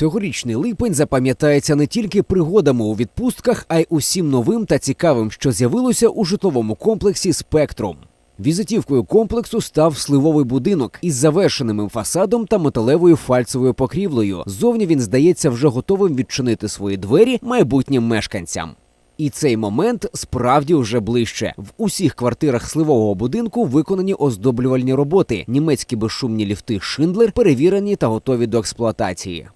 Цьогорічний липень запам'ятається не тільки пригодами у відпустках, а й усім новим та цікавим, що з'явилося у житловому комплексі Спектрум. Візитівкою комплексу став сливовий будинок із завершеним фасадом та металевою фальцевою покрівлею. Зовні він здається вже готовим відчинити свої двері майбутнім мешканцям. І цей момент справді вже ближче. В усіх квартирах сливового будинку виконані оздоблювальні роботи. Німецькі безшумні ліфти Шиндлер перевірені та готові до експлуатації.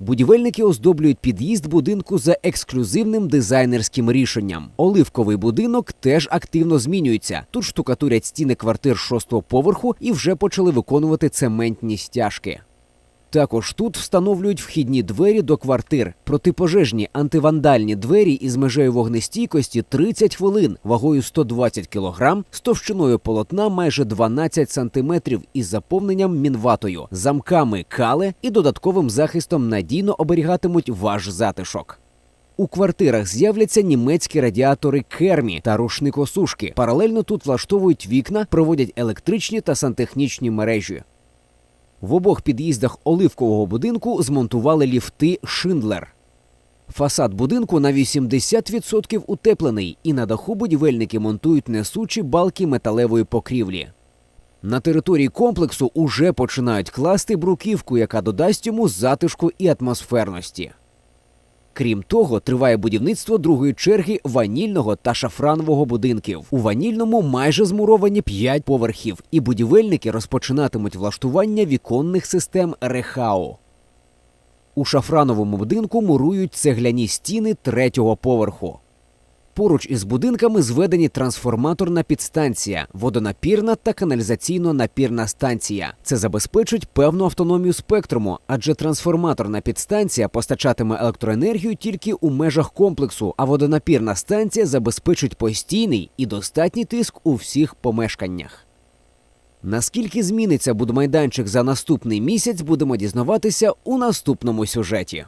Будівельники оздоблюють під'їзд будинку за ексклюзивним дизайнерським рішенням. Оливковий будинок теж активно змінюється. Тут штукатурять стіни квартир шостого поверху і вже почали виконувати цементні стяжки. Також тут встановлюють вхідні двері до квартир, протипожежні антивандальні двері із межею вогнестійкості 30 хвилин, вагою 120 кг, з товщиною полотна майже 12 см із заповненням мінватою, замками кале і додатковим захистом надійно оберігатимуть ваш затишок. У квартирах з'являться німецькі радіатори кермі та рушникосушки. Паралельно тут влаштовують вікна, проводять електричні та сантехнічні мережі. В обох під'їздах оливкового будинку змонтували ліфти Шиндлер. Фасад будинку на 80% утеплений, і на даху будівельники монтують несучі балки металевої покрівлі. На території комплексу уже починають класти бруківку, яка додасть йому затишку і атмосферності. Крім того, триває будівництво другої черги ванільного та шафранового будинків. У ванільному майже змуровані 5 поверхів, і будівельники розпочинатимуть влаштування віконних систем рехау. У шафрановому будинку мурують цегляні стіни третього поверху. Поруч із будинками зведені трансформаторна підстанція, водонапірна та каналізаційно-напірна станція. Це забезпечить певну автономію спектруму, адже трансформаторна підстанція постачатиме електроенергію тільки у межах комплексу, а водонапірна станція забезпечить постійний і достатній тиск у всіх помешканнях. Наскільки зміниться будмайданчик за наступний місяць, будемо дізнаватися у наступному сюжеті.